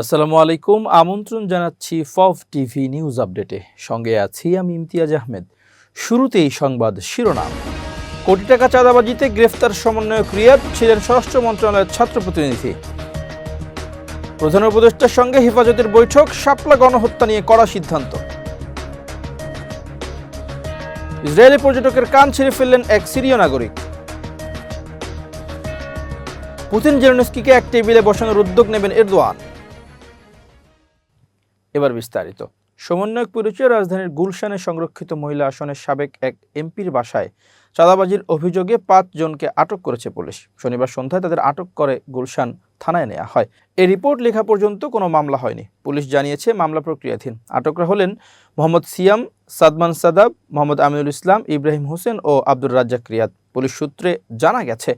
আসসালামু আলাইকুম, আমন্ত্রণ জানাচ্ছি ফফ টিভি নিউজ আপডেটে। সঙ্গে আছি আমি ইমতিয়াজ আহমেদ। শুরুতেই সংবাদ শিরোনাম। কোটি টাকা চাঁদাবাজিতে গ্রেফতার সমন্বয়ক রিয়াদ ছিলেন স্বরাষ্ট্র মন্ত্রণালয়ের ছাত্র প্রতিনিধি। প্রধান উপদেষ্টার সঙ্গে হেফাজতের বৈঠক, শাপলা গণহত্যা নিয়ে কড়া সিদ্ধান্ত। ইসরায়েলি পর্যটকের কান ছিঁড়ে ফেললেন এক সিরীয় নাগরিক। পুতিন জেলেনস্কিকে এক টেবিলে বসানোর উদ্যোগ নেবেন এরদোয়ান। এবার বিস্তারিত। সমন্বয়ক পরিচয় রাজধানীর গুলশানে সংরক্ষিত মহিলা আসনের সাবেক এক এমপির বাসায় চাঁদাবাজির অভিযোগে পাঁচ জনকে আটক করেছে পুলিশ। শনিবার সন্ধ্যায় তাদের আটক করে গুলশান থানায় নেওয়া হয়। এই রিপোর্ট লেখা পর্যন্ত কোনো মামলা হয়নি। পুলিশ জানিয়েছে, মামলা প্রক্রিয়াধীন। আটকরা হলেন মোহাম্মদ সিয়াম, সাদমান সাদাব, মোহাম্মদ আমিনুল ইসলাম, ইব্রাহিম হোসেন ও আব্দুর রাজ্জাক রিয়াদ। পুলিশ সূত্রে জানা গেছে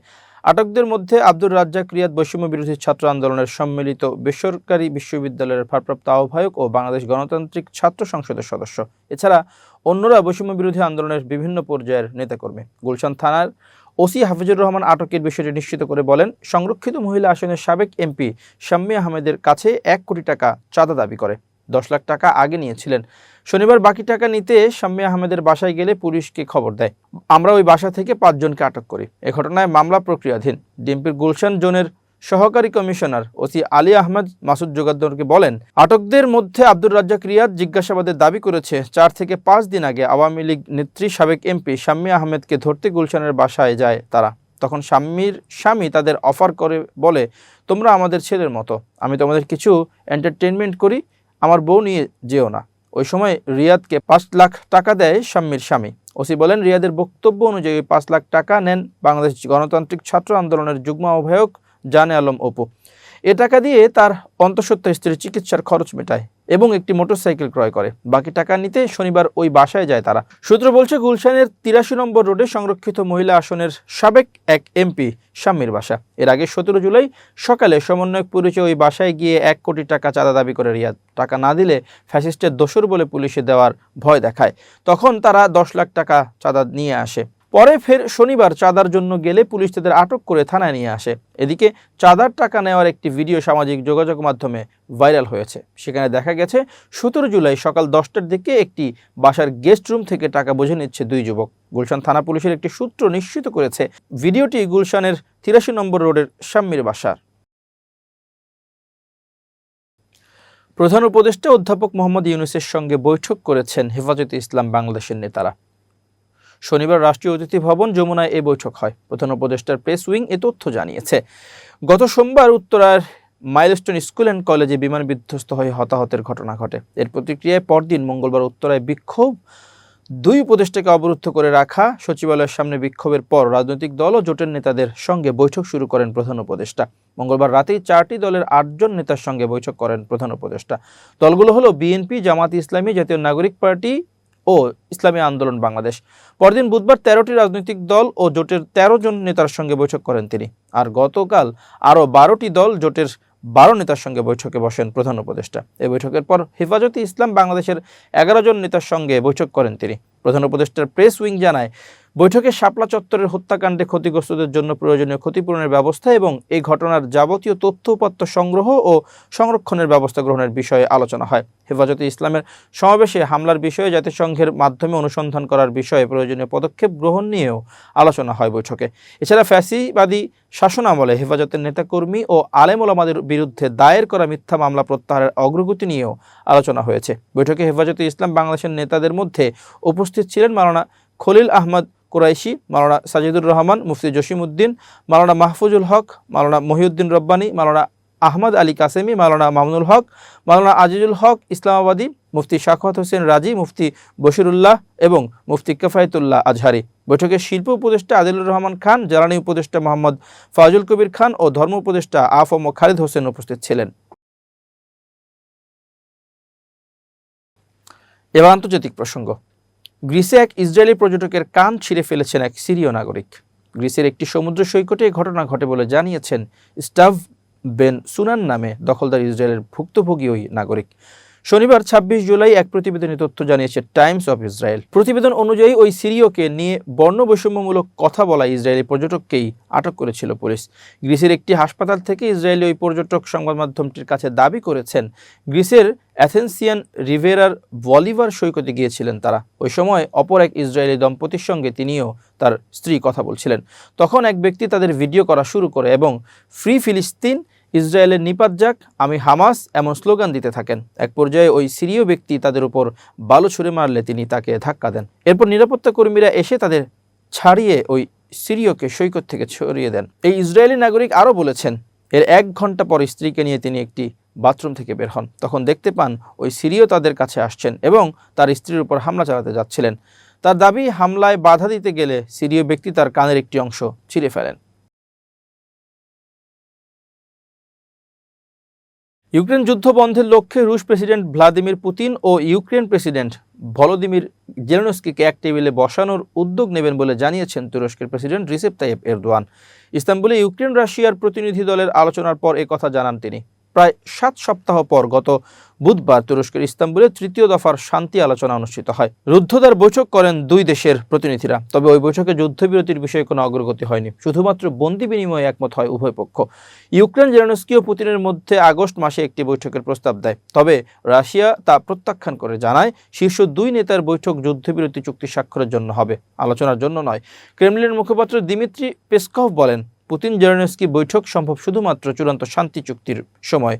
আটকদের মধ্যে আব্দুর রাজ্জাক, রিয়াদ বৈষম্য বিরোধী ছাত্র আন্দোলনের সম্মিলিত বেসরকারি বিশ্ববিদ্যালয়ের ভারপ্রাপ্ত আহ্বায়ক ও বাংলাদেশ গণতান্ত্রিক ছাত্র সংসদের সদস্য। এছাড়া অন্যরা বৈষম্য বিরোধী আন্দোলনের বিভিন্ন পর্যায়ের নেতাকর্মী। গুলশান থানার ওসি হাফিজুর রহমান আটকের বিষয়টি নিশ্চিত করে বলেন, সংরক্ষিত মহিলা আসনের সাবেক এমপি শাম্মী আহমেদের কাছে এক কোটি টাকা চাঁদা দাবি করে। দশ লাখ টাকা আগে নিয়েছিলেন। শনিবার বাকি টাকা নিতে শাম্মী আহমেদের বাসায় গেলে পুলিশকে খবর দেয়। আমরা ওই বাসা থেকে পাঁচজনকে আটক করি। এ ঘটনায় মামলা প্রক্রিয়াধীন। ডিএমপির গুলশান জোনের সহকারী কমিশনার ওসি আলী আহমেদ মাসুদ যোগাদ্দরকে বলেন, আটকদের মধ্যে আব্দুর রাজ্জাক রিয়াদ জিজ্ঞাসাবাদের দাবি করেছে, চার থেকে পাঁচ দিন আগে আওয়ামী লীগ নেত্রী সাবেক এমপি শাম্মী আহমেদকে ধরতে গুলশানের বাসায় যায় তারা। তখন শাম্মীর স্বামী তাদের অফার করে বলে, তোমরা আমাদের ছেলের মতো, আমি তোমাদের কিছু এন্টারটেনমেন্ট করি আমার বউ নিয়ে যেও না। ওই সময় রিয়াদকে পাঁচ লাখ টাকা দেয় শাম্মীর স্বামী। ওসি বলেন, রিয়াদের বক্তব্য অনুযায়ী পাঁচ লাখ টাকা নেন বাংলাদেশ গণতান্ত্রিক ছাত্র আন্দোলনের যুগ্ম আহ্বায়ক জানে আলম অপু। এ টাকা দিয়ে তার অন্তঃসত্ত্বা স্ত্রীর চিকিৎসার খরচ মেটায়। এবং একটি মোটরসাইকেল ক্রয় করে। বাকি টাকা নিতে শনিবার ওই বাসায় যায় তারা। সূত্র বলছে, গুলশানের তিরাশি নম্বর রোডে সংরক্ষিত মহিলা আসনের সাবেক এক এমপি স্বামীর বাসা। এর আগে সতেরো জুলাই সকালে সমন্বয়ক পরিচয় ওই বাসায় গিয়ে এক কোটি টাকা চাঁদা দাবি করে রিয়াদ। টাকা না দিলে ফ্যাসিস্টের দোসর বলে পুলিশে দেওয়ার ভয় দেখায়। তখন তারা দশ লাখ টাকা চাঁদা নিয়ে আসে। পরে ফের শনিবার চাঁদার জন্য গেলে পুলিশ তাদের আটক করে থানায় নিয়ে আসে। এদিকে চাঁদার টাকা নেওয়ার একটি ভিডিও সামাজিক যোগাযোগ মাধ্যমে ভাইরাল হয়েছে। সেখানে দেখা গেছে, সতেরো জুলাই সকাল দশটার দিকে একটি বাসার গেস্ট রুম থেকে টাকা বুঝে নিচ্ছে দুই যুবক। গুলশান থানা পুলিশের একটি সূত্র নিশ্চিত করেছে, ভিডিওটি গুলশানের তিরাশি নম্বর রোডের শাম্মীর বাসার। প্রধান উপদেষ্টা অধ্যাপক মোহাম্মদ ইউনুসের সঙ্গে বৈঠক করেছেন হেফাজতে ইসলাম বাংলাদেশের নেতারা। শনিবার রাষ্ট্রীয় অতিথি ভবন যমুনায় এ বৈঠক হয়। প্রধান উপদেষ্টার প্রেস উইং এ তথ্য জানিয়েছে। গত সোমবার উত্তরার মাইলস্টোন স্কুল অ্যান্ড কলেজে বিমান বিধ্বস্ত হয়ে হতাহতের ঘটনা ঘটে। এর প্রতিক্রিয়ায় পরদিন মঙ্গলবার উত্তরায় বিক্ষোভ দুই উপদেষ্টাকে অবরুদ্ধ করে রাখা, সচিবালয়ের সামনে বিক্ষোভের পর রাজনৈতিক দল ও জোটের নেতাদের সঙ্গে বৈঠক শুরু করেন প্রধান উপদেষ্টা। মঙ্গলবার রাতেই চারটি দলের আটজন নেতার সঙ্গে বৈঠক করেন প্রধান উপদেষ্টা। দলগুলো হলো বিএনপি জামাত ইসলামী, জাতীয় নাগরিক পার্টি ও ইসলামী আন্দোলন বাংলাদেশ। পরদিন বুধবার তেরোটি রাজনৈতিক দল ও জোটের তেরো জন নেতার সঙ্গে বৈঠক করেন তিনি। আর গতকাল আরও বারোটি দল জোটের বারো নেতার সঙ্গে বৈঠকে বসেন প্রধান উপদেষ্টা। এই বৈঠকের পর হেফাজতে ইসলাম বাংলাদেশের এগারো জন নেতার সঙ্গে বৈঠক করেন তিনি। প্রধান উপদেষ্টার প্রেস উইং জানায় বৈঠকে শাপলা চত্বরের হত্যাকাণ্ডে ক্ষতিগ্রস্তদের জন্য প্রয়োজনীয় ক্ষতিপূরণের ব্যবস্থা এবং এই ঘটনার যাবতীয় তথ্য উপাত্ত সংগ্রহ ও সংরক্ষণের ব্যবস্থা গ্রহণের বিষয়ে আলোচনা হয়। হেফাজতে ইসলামের সমাবেশে হামলার বিষয়ে জাতিসংঘের মাধ্যমে অনুসন্ধান করার বিষয়ে প্রয়োজনীয় পদক্ষেপ গ্রহণ নিয়েও আলোচনা হয় বৈঠকে। এছাড়া ফ্যাসিবাদী শাসনামলে হেফাজতের নেতাকর্মী ও আলেম ওলামাদের বিরুদ্ধে দায়ের করা মিথ্যা মামলা প্রত্যাহারের অগ্রগতি নিয়েও আলোচনা হয়েছে। বৈঠকে হেফাজতে ইসলাম বাংলাদেশের নেতাদের মধ্যে উপস্থিত ছিলেন মাওলানা খলিল আহমদ কুরাইশি মাওলানা সাজিদুর রহমান, মুফতি জসিমউদ্দিন মাওলানা মাহফুজুল হক, মালানা মহিউদ্দিন রব্বানী, মালানা আহমদ আলী কাসেমি, মালানা মামুনুল হক, মালানা আজিজুল হক, ইসলামাবাদী, মুফতি শাখাত হোসেন রাজি, মুফতি বশিরুল্লাহ এবং মুফতি কেফায়তুল্লাহ আজহারি। বৈঠকে শিল্প উপদেষ্টা আদিলুর রহমান খান, জ্বালানি উপদেষ্টা মোহাম্মদ ফাজুল কবির খান ও ধর্ম উপদেষ্টা আফম খালিদ হোসেন উপস্থিত ছিলেন। এবার আন্তর্জাতিক প্রসঙ্গ। গ্রিসে এক ইসরায়েলি পর্যটকের কান ছিঁড়ে ফেলেছেন এক সিরীয় নাগরিক। গ্রিসের একটি সমুদ্র সৈকতে ঘটনা ঘটে বলে জানিয়েছেন স্টাভ বেন সুনান নামে দখলদার ইসরায়েলের ভুক্তভোগী ওই নাগরিক। শনিবার ২৬ জুলাই এক প্রতিবেদনে তথ্য জানিয়েছে টাইমস অফ ইসরায়েল। প্রতিবেদন অনুযায়ী ওই সিরিয়কে নিয়ে বর্ণ বৈষম্যমূলক কথা বলা ইসরায়েলি পর্যটককেই আটক করেছিল পুলিশ। গ্রিসের একটি হাসপাতাল থেকে ইসরায়েলি ওই পর্যটক সংবাদ মাধ্যমটির কাছে দাবি করেছেন, গ্রিসের অ্যাথেন্সিয়ান রিভেরার বলিভার সৈকতে গিয়েছিলেন তারা। ওই সময় অপর এক ইসরায়েলি দম্পতির সঙ্গে তিনিও তার স্ত্রী কথা বলছিলেন। তখন এক ব্যক্তি তাদের ভিডিও করা শুরু করে এবং ফ্রি ফিলিস্তিন ইসরায়েলের নিপাত যাক, আমি হামাস এমন স্লোগান দিতে থাকেন। এক পর্যায়ে ওই সিরীয় ব্যক্তি তাদের উপর বালু ছুঁড়ে মারলে তিনি তাকে ধাক্কা দেন। এরপর নিরাপত্তা কর্মীরা এসে তাদের ছাড়িয়ে ওই সিরিয়কে সৈকত থেকে ছড়িয়ে দেন। এই ইসরায়েলি নাগরিক আরও বলেছেন, এর এক ঘণ্টা পর স্ত্রীকে নিয়ে তিনি একটি বাথরুম থেকে বের হন। তখন দেখতে পান ওই সিরিয় তাদের কাছে আসছেন এবং তার স্ত্রীর উপর হামলা চালাতে যাচ্ছিলেন। তার দাবি, হামলায় বাধা দিতে গেলে সিরীয় ব্যক্তি তার কানের একটি অংশ ছিঁড়ে ফেলেন। ইউক্রেন যুদ্ধ বন্ধের লক্ষ্যে রুশ প্রেসিডেন্ট ভ্লাদিমির পুতিন ও ইউক্রেন প্রেসিডেন্ট ভলোদিমির জেলোনস্কিকে এক টেবিলে বসানোর উদ্যোগ নেবেন বলে জানিয়েছেন তুরস্কের প্রেসিডেন্ট রিসেপ তাইয়েব এরদোয়ান। ইস্তাম্বুলে ইউক্রেন রাশিয়ার প্রতিনিধি দলের আলোচনার পর কথা জানান তিনি। প্রায় সাত সপ্তাহ পর গত বুধবার তুরস্কের ইস্তাম্বুলে তৃতীয় দফার শান্তি আলোচনা অনুষ্ঠিত হয়। রুদ্ধদ্বার বৈঠক করেন দুই দেশের প্রতিনিধিরা, তবে ওই বৈঠকে যুদ্ধবিরতির বিষয়ে কোনো অগ্রগতি হয়নি। শুধুমাত্র বন্দি বিনিময়ে একমত হয় উভয় পক্ষ। ইউক্রেন জেলেনস্কি ও পুতিনের মধ্যে আগস্ট মাসে একটি বৈঠকের প্রস্তাব দেয়। তবে রাশিয়া তা প্রত্যাখ্যান করে জানায়, শীর্ষ দুই নেতার বৈঠক যুদ্ধবিরতি চুক্তি স্বাক্ষরের জন্য হবে। আলোচনার জন্য নয়। ক্রেমলিনের মুখপাত্র দিমিত্রি পেসকভ বলেন পুতিন জেরোনেস্কি বৈঠক সম্ভব শুধুমাত্র চূড়ান্ত শান্তি চুক্তির সময়।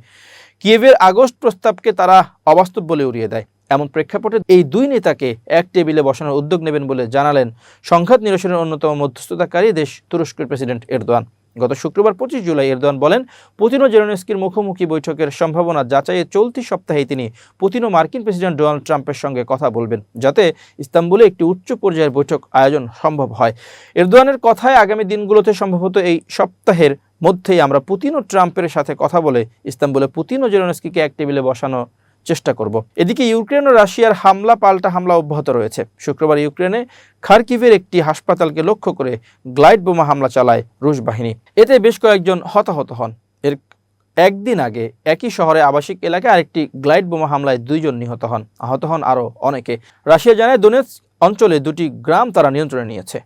কিয়েভের আগস্ট প্রস্তাবকে তারা অবাস্তব বলে উড়িয়ে দেয়। এমন প্রেক্ষাপটে এই দুই নেতাকে এক টেবিলে বসানোর উদ্যোগ নেবেন বলে জানালেন সংঘাত নিরসনের অন্যতম মধ্যস্থতাকারী দেশ তুরস্কের প্রেসিডেন্ট এরদোয়ান। গত শুক্রবার পঁচিশ জুলাই এরদোয়ান বলেন, পুতিন ও জেলেনস্কির মুখোমুখি বৈঠকের সম্ভাবনা যাচাইয়ে চলতি সপ্তাহে তিনি পুতিন ও মার্কিন প্রেসিডেন্ট ডোনাল্ড ট্রাম্পের সঙ্গে কথা বলবেন, যাতে ইস্তাম্বুলে একটি উচ্চ পর্যায়ের বৈঠক আয়োজন সম্ভব হয়। এরদোয়ানের কথায় আগামী দিনগুলোতে সম্ভবত এই সপ্তাহের মধ্যেই আমরা পুতিন ও ট্রাম্পের সাথে কথা বলে ইস্তাম্বুলে পুতিন ও এক টেবিলে বসানো চেষ্টা করব। এদিকে ইউক্রেন ও রাশিয়ার হামলা, পাল্টা হামলা অব্যাহত রয়েছে। শুক্রবার ইউক্রেনে খারকিভের একটি হাসপাতালকে লক্ষ্য করে গ্লাইড বোমা হামলা চালায় রুশ বাহিনী। এতে বেশ কয়েকজন হতাহত হন। এর একদিন আগে একই শহরে আবাসিক এলাকায় আরেকটি গ্লাইড বোমা হামলায় দুইজন নিহত হন। আহত হন আরও অনেকে। রাশিয়া জানায়, দোনেৎস অঞ্চলে দুটি গ্রাম তারা নিয়ন্ত্রণে নিয়েছে।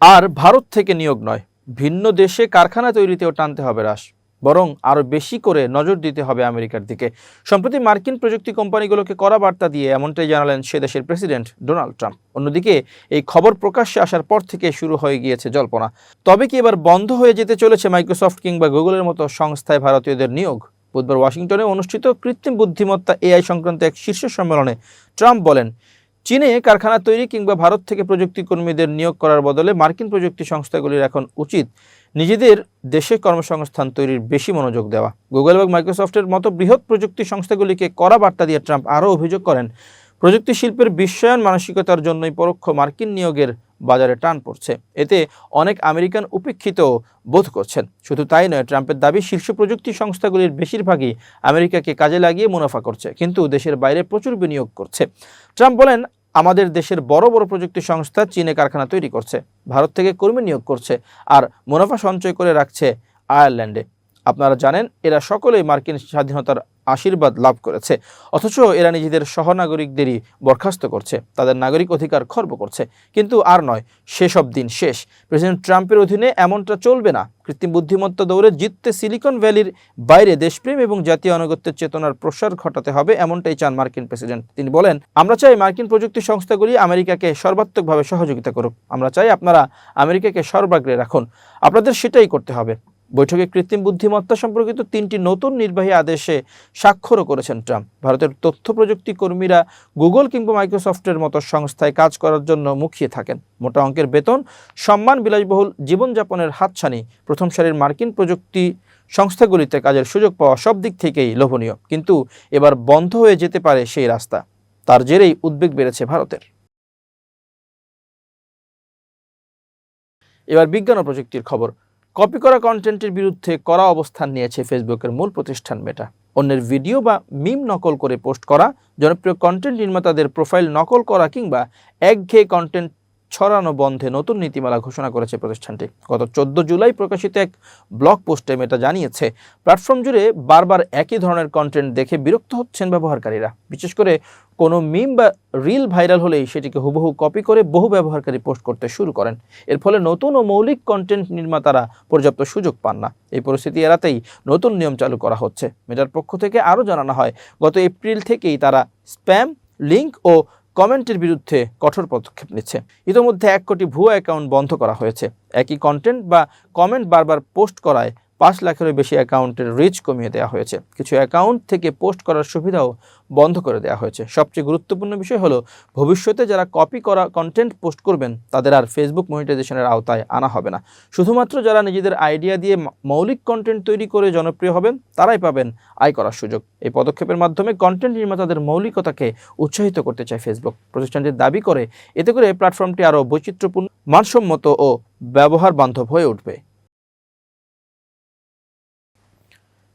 আর ভারত থেকে নিয়োগ নয়। ভিন্ন দেশে কারখানা তৈরিতেও টানতে হবে হ্রাস বরং আরও বেশি করে নজর দিতে হবে আমেরিকার দিকে। সম্প্রতি মার্কিন প্রযুক্তি কোম্পানিগুলোকে কড়া বার্তা দিয়ে এমনটাই জানালেন সে দেশের প্রেসিডেন্ট ডোনাল্ড ট্রাম্প। অন্যদিকে, এই খবর প্রকাশ্যে আসার পর থেকে শুরু হয়ে গিয়েছে জল্পনা। তবে কি এবার বন্ধ হয়ে যেতে চলেছে মাইক্রোসফট কিংবা গুগলের মতো সংস্থায় ভারতীয়দের নিয়োগ? বুধবার ওয়াশিংটনে অনুষ্ঠিত কৃত্রিম বুদ্ধিমত্তা এআই সংক্রান্ত এক শীর্ষ সম্মেলনে ট্রাম্প বলেন চীনে কারখানা তৈরি কিংবা ভারত থেকে প্রযুক্তি কর্মীদের নিয়োগ করার বদলে মার্কিন প্রযুক্তি সংস্থাগুলির এখন উচিত নিজেদের দেশে কর্মসংস্থান তৈরির বেশি মনোযোগ দেওয়া। গুগল এবং মাইক্রোসফটের মতো বৃহৎ প্রযুক্তি সংস্থাগুলিকে কড়া বার্তা দিয়ে ট্রাম্প আরও অভিযোগ করেন। প্রযুক্তি শিল্পের বিশ্বায়ন মানসিকতার জন্যই পরোক্ষ মার্কিন নিয়োগের বাজারে টান পড়ছে। এতে অনেক আমেরিকান উপেক্ষিত বোধ করছেন। শুধু তাই নয়, ট্রাম্পের দাবি শীর্ষ প্রযুক্তি সংস্থাগুলির বেশিরভাগই আমেরিকাকে কাজে লাগিয়ে মুনাফা করছে, কিন্তু দেশের বাইরে প্রচুর বিনিয়োগ করছে। ট্রাম্প বলেন, আমাদের দেশের বড় বড় প্রযুক্তি সংস্থা চীনে কারখানা তৈরি করছে, ভারত থেকে কর্মী নিয়োগ করছে, আর মুনাফা সঞ্চয় করে রাখছে আয়ারল্যান্ডে। আপনারা জানেন, এরা সকলেই মার্কিন স্বাধীনতার আশীর্বাদ লাভ করেছে, অথচ এরা নিজেদের সহনাগরিকদেরই বরখাস্ত করছে, তাদের নাগরিক অধিকার খর্ব করছে। কিন্তু আর নয়, সেসব দিন শেষ। প্রেসিডেন্ট ট্রাম্পের অধীনে এমনটা চলবে না। কৃত্রিম বুদ্ধিমত্তা দৌড়ে জিততে সিলিকন ভ্যালির বাইরে দেশপ্রেম এবং জাতীয় আনুগত্যের চেতনার প্রসার ঘটাতে হবে, এমনটাই চান মার্কিন প্রেসিডেন্ট। তিনি বলেন, আমরা চাই মার্কিন প্রযুক্তি সংস্থাগুলি আমেরিকাকে সর্বাত্মকভাবে সহযোগিতা করুক। আমরা চাই আপনারা আমেরিকাকে সর্বাগ্রে রাখুন। আপনাদের সেটাই করতে হবে। বৈঠকে কৃত্রিম বুদ্ধিমত্তা সম্পর্কিত তিনটি নতুন নির্বাহী আদেশে স্বাক্ষরও করেছেন ট্রাম্প। ভারতের তথ্য প্রযুক্তি কর্মীরা গুগল কিংবা মাইক্রোসফটের মতো সংস্থায় কাজ করার জন্য মুখিয়ে থাকেন। মোটা অঙ্কের বেতন, সম্মান, বিলাসবহুল জীবনযাপনের হাতছানি প্রথম সারির মার্কিন প্রযুক্তি সংস্থাগুলিতে কাজের সুযোগ পাওয়া সব দিক থেকেই লোভনীয়। কিন্তু এবার বন্ধ হয়ে যেতে পারে সেই রাস্তা। তার জেরেই উদ্বেগ বেড়েছে ভারতের। এবার বিজ্ঞান ও প্রযুক্তির খবর। কপি করা কন্টেন্টের বিরুদ্ধে কড়া অবস্থান নিয়েছে ফেসবুকের মূল প্রতিষ্ঠান মেটা অন্যের ভিডিও বা মিম নকল করে পোস্ট করা, জনপ্রিয় কন্টেন্ট নির্মাতাদের প্রোফাইল নকল করা কিংবা একঘেয়ে কন্টেন্ট ছড়ানো বন্ধে নতুন নীতিমালা ঘোষণা করেছে প্রতিষ্ঠানটি। গত চোদ্দ জুলাই প্রকাশিত এক ব্লগ পোস্টে মেটা জানিয়েছে প্ল্যাটফর্ম জুড়ে বারবার একই ধরনের কন্টেন্ট দেখে বিরক্ত হচ্ছেন ব্যবহারকারীরা। বিশেষ করে কোনো মিম বা রিল ভাইরাল হলেই সেটিকে হুবহু কপি করে বহু ব্যবহারকারী পোস্ট করতে শুরু করেন। এর ফলে নতুন ও মৌলিক কন্টেন্ট নির্মাতারা পর্যাপ্ত সুযোগ পান না। এই পরিস্থিতি এড়াতেই নতুন নিয়ম চালু করা হচ্ছে। মেটার পক্ষ থেকে আরও জানানো হয়, গত এপ্রিল থেকেই তারা স্প্যাম লিঙ্ক ও কমেন্টের বিরুদ্ধে কঠোর পদক্ষেপ নিচ্ছে। ইতোমধ্যে এক কোটি ভুয়া অ্যাকাউন্ট বন্ধ করা হয়েছে। একই কন্টেন্ট বা কমেন্ট বারবার পোস্ট করায় পাঁচ লাখেরও বেশি অ্যাকাউন্টের রিচ কমিয়ে দেওয়া হয়েছে। কিছু অ্যাকাউন্ট থেকে পোস্ট করার সুবিধাও বন্ধ করে দেওয়া হয়েছে। সবচেয়ে গুরুত্বপূর্ণ বিষয় হলো, ভবিষ্যতে যারা কপি করা কন্টেন্ট পোস্ট করবেন, তাদের আর ফেসবুক মনিটাইজেশনের আওতায় আনা হবে না। শুধুমাত্র যারা নিজেদের আইডিয়া দিয়ে মৌলিক কন্টেন্ট তৈরি করে জনপ্রিয় হবেন, তারাই পাবেন আয় করার সুযোগ। এই পদক্ষেপের মাধ্যমে কন্টেন্ট নির্মাতাদের মৌলিকতাকে উৎসাহিত করতে চায় ফেসবুক প্রতিষ্ঠানটির দাবি করে, এতে করে প্ল্যাটফর্মটি আরও বৈচিত্র্যপূর্ণ, মানসম্মত ও ব্যবহার বান্ধব হয়ে উঠবে।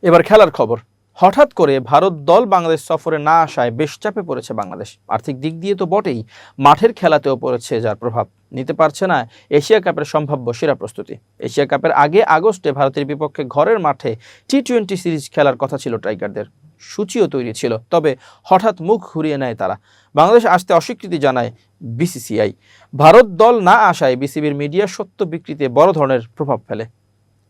এবার খেলার খবর। হঠাৎ করে ভারত দল বাংলাদেশ সফরে না আসায় বেশ চাপে পড়েছে বাংলাদেশ। আর্থিক দিক দিয়ে তো বটেই, মাঠের খেলাতেও পড়েছে যার প্রভাব। নিতে পারছে না এশিয়া কাপের সম্ভাব্য সেরা প্রস্তুতি। এশিয়া কাপের আগে আগস্টে ভারতের বিপক্ষে ঘরের মাঠে টি টোয়েন্টি সিরিজ খেলার কথা ছিল টাইগারদের। সূচিও তৈরি ছিল, তবে হঠাৎ মুখ ঘুরিয়ে নেয় তারা। বাংলাদেশ আসতে অস্বীকৃতি জানায় বিসিসিআই। ভারত দল না আসায় বিসিবির মিডিয়া সত্য বিক্রিতে বড় ধরনের প্রভাব ফেলে।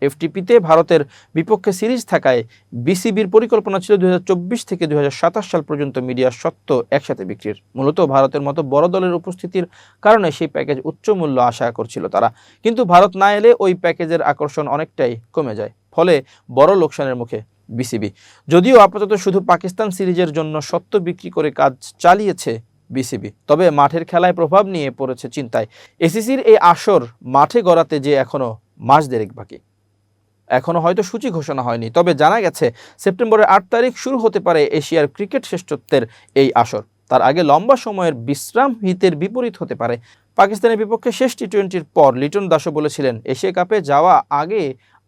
এফটিপিতে ভারতের বিপক্ষে সিরিজ থাকায় বিসিবির পরিকল্পনা ছিল দুই হাজার চব্বিশ থেকে দুই হাজার সাতাশ সাল পর্যন্ত মিডিয়ার সত্ত্ব একসাথে বিক্রির। মূলত ভারতের মতো বড় দলের উপস্থিতির কারণে সেই প্যাকেজ উচ্চ মূল্য আশা করছিল তারা। কিন্তু ভারত না এলে ওই প্যাকেজের আকর্ষণ অনেকটাই কমে যায়, ফলে বড় লোকসানের মুখে বিসিবি। যদিও আপাতত শুধু পাকিস্তান সিরিজের জন্য সত্ত্ব বিক্রি করে কাজ চালিয়েছে বিসিবি, তবে মাঠের খেলায় প্রভাব নিয়ে পড়েছে চিন্তায়। এসিসির এই আসর মাঠে গড়াতে যে এখনও মাস দেড়েক বাকি। এখনও হয়তো সূচি ঘোষণা হয়নি। তবে জানা গেছে, সেপ্টেম্বরের আট তারিখ শুরু হতে পারে এশিয়ার ক্রিকেট শ্রেষ্ঠত্বের এই আসর। তার আগে লম্বা সময়ের বিশ্রাম হিতের বিপরীত হতে পারে। পাকিস্তানের বিপক্ষে শেষ টি টোয়েন্টির পর লিটন দাসও বলেছিলেন, এশিয়া কাপে যাওয়া আগে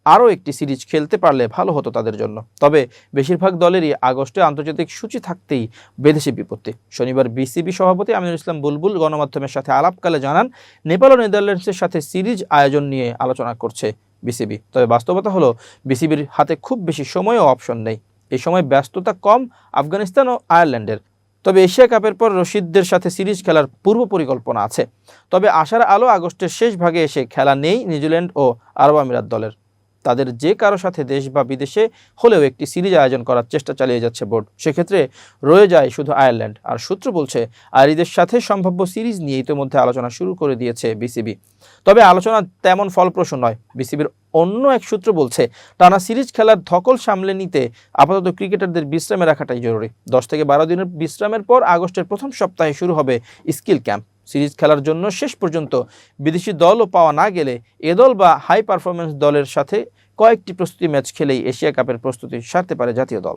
আরও একটি সিরিজ খেলতে পারলে ভালো হতো তাদের জন্য। তবে বেশিরভাগ দলেরই আগস্টে আন্তর্জাতিক সূচি থাকতেই বেঁধেছে বিপত্তি। শনিবার বিসিবি সভাপতি আমিনুল ইসলাম বুলবুল গণমাধ্যমের সাথে আলাপকালে জানান, নেপাল ও নেদারল্যান্ডসের সাথে সিরিজ আয়োজন নিয়ে আলোচনা করছে। বিসিবি। তবে বাস্তবতা হলো, বিসিবির হাতে খুব বেশি সময় ও অপশন নেই। এই সময় ব্যস্ততা কম আফগানিস্তান ও আয়ারল্যান্ডের। তবে এশিয়া কাপের পর রশিদদের সাথে সিরিজ খেলার পূর্ব পরিকল্পনা আছে। তবে আশার আলো আগস্টের শেষ ভাগে এসে খেলা নেই নিউজিল্যান্ড ও আরব আমিরাত দলের। তাদের যে কারও সাথে দেশ বা বিদেশে হলেও একটি সিরিজ আয়োজন করার চেষ্টা চালিয়ে যাচ্ছে বোর্ড। সেক্ষেত্রে রয়ে যায় শুধু আয়ারল্যান্ড। আর সূত্র বলছে আয়ারিদের সাথে সম্ভাব্য সিরিজ নিয়ে ইতিমধ্যে আলোচনা শুরু করে দিয়েছে বিসিবি। তবে আলোচনা তেমন ফলপ্রসূ নয়। বিসিবির অন্য এক সূত্র বলছে, টানা সিরিজ খেলার ধকল সামলে নিতে আপাতত ক্রিকেটারদের বিশ্রামে রাখাটাই জরুরি। দশ থেকে বারো দিনের বিশ্রামের পর আগস্টের প্রথম সপ্তাহে শুরু হবে স্কিল ক্যাম্প। সিরিজ খেলার জন্য শেষ পর্যন্ত বিদেশি দলও পাওয়া না গেলে এ দল বা হাই পারফরমেন্স দলের সাথে কয়েকটি প্রস্তুতি ম্যাচ খেলেই এশিয়া কাপের প্রস্তুতি সারতে পারে জাতীয় দল।